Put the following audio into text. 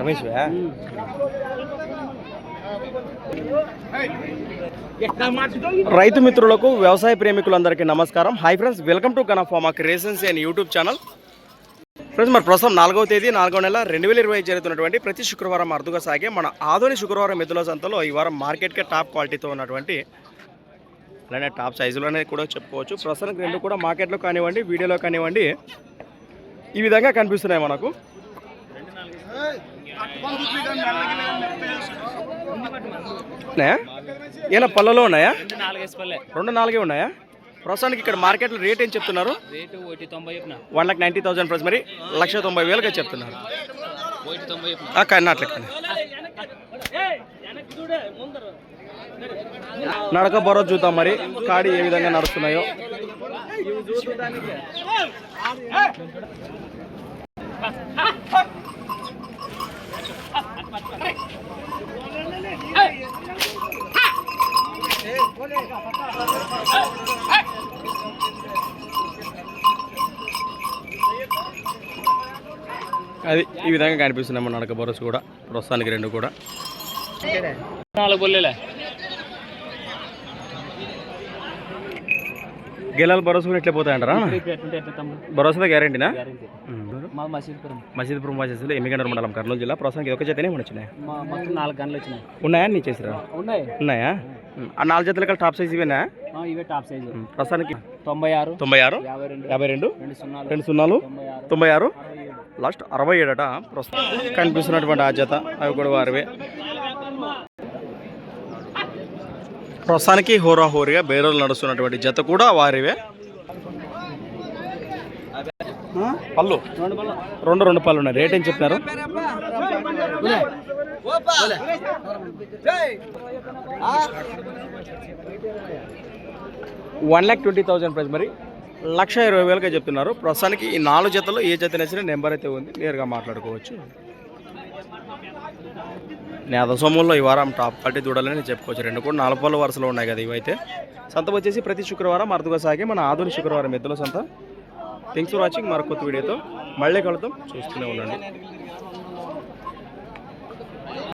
రమేష్ రైతు మిత్రులకు వ్యవసాయ ప్రేమికులందరికీ నమస్కారం. Hi friends welcome to కనఫామా creations and YouTube channel friends మరి ప్రస్తుతం నాలుగవ తేదీ నాలుగవ నెల రెండు వేల ఇరవై జరుగుతున్నటువంటి ప్రతి శుక్రవారం అరుదుగా సాగే మన ఆధునిక శుక్రవారం మిథుల సంతలో ఈ వారం మార్కెట్కే టాప్ క్వాలిటీతో ఉన్నటువంటి అలానే టాప్ సైజులోనే కూడా చెప్పుకోవచ్చు. ప్రస్తుతానికి రెండు కూడా మార్కెట్లో కానివ్వండి వీడియోలో కానివ్వండి. ఈ విధంగా కనిపిస్తున్నాయి మనకు. ఏనా పళ్ళలో ఉన్నాయా? రెండు నాలుగే ఉన్నాయా? ప్రస్తుతానికి ఇక్కడ మార్కెట్లో రేట్ ఏం చెప్తున్నారు? One lakh ninety thousand price. మరి లక్ష తొంభై వేలుగా చెప్తున్నారు. కానీ అట్లా కానీ. నడక బరో చూద్దాం మరి. కాడి ఏ విధంగా నడుస్తున్నాయో. అది ఈ విధంగా కనిపిస్తున్నాయి మన నడక బరోస్ కూడా ప్రస్తుతానికి రెండు కూడా. నాలుగు బొల్లేలే. గెలాలు భరోసా కూడా పోతాయంటారా? ఎట్లా తమ్ముడు. భరోసా గ్యారంటీనా మసీద్పురం. మసీద్పురం మసీదులో ఎమ్మిగండ్ర మండలం కర్నూలు జిల్లా. ప్రస్తుతానికి ఒక జతనే వచ్చినాయి నాలుగు గంటలు వచ్చినాయి. ఉన్నాయా నీ చేసిరా ఉన్నాయి. ఆ నాలుగు జతల కల్లా టాప్ సైజ్ ఇవేనా? ఇవే టాప్ సైజు. ప్రస్తుతానికి తొంభై ఆరు తొంభై ఆరు యాభై రెండు రెండు సున్నాలు తొంభై ఆరు లాస్ట్ అరవై ఏడట. ప్రస్తుతం కనిపిస్తున్నటువంటి ఆ జత అవి కూడా వారివే. ప్రస్తుతానికి హోరా హోరీగా బేరోలు నడుస్తున్నటువంటి జత కూడా వారివే. పళ్ళు. రెండు రెండు పళ్ళు ఉన్నాయి. రేట్ ఏం చెప్పినారు? One lakh twenty thousand price మరి. లక్ష ఇరవై వేలుగా చెప్తున్నారు. ప్రస్తుతానికి ఈ నాలుగు జతలో ఏ జత నచ్చిన నెంబర్ అయితే ఉంది. నేరుగా మాట్లాడుకోవచ్చు. నేత సొమ్ముల్లో ఈ వారం టాప్ పార్టీ చూడాలని చెప్పుకోవచ్చు. రెండు కూడా నాలుగు పళ్ళ వరుసలో ఉన్నాయి కదా ఇవైతే. సంత వచ్చేసి ప్రతి శుక్రవారం అరుదుగా సాగే మన ఆధునిక శుక్రవారం ఎద్దుల సంత. థింగ్స్ ఫర్ వాచింగ్ మరొక కొత్త వీడియోతో మళ్ళీ కలుద్దాం. చూస్తూనే ఉండండి.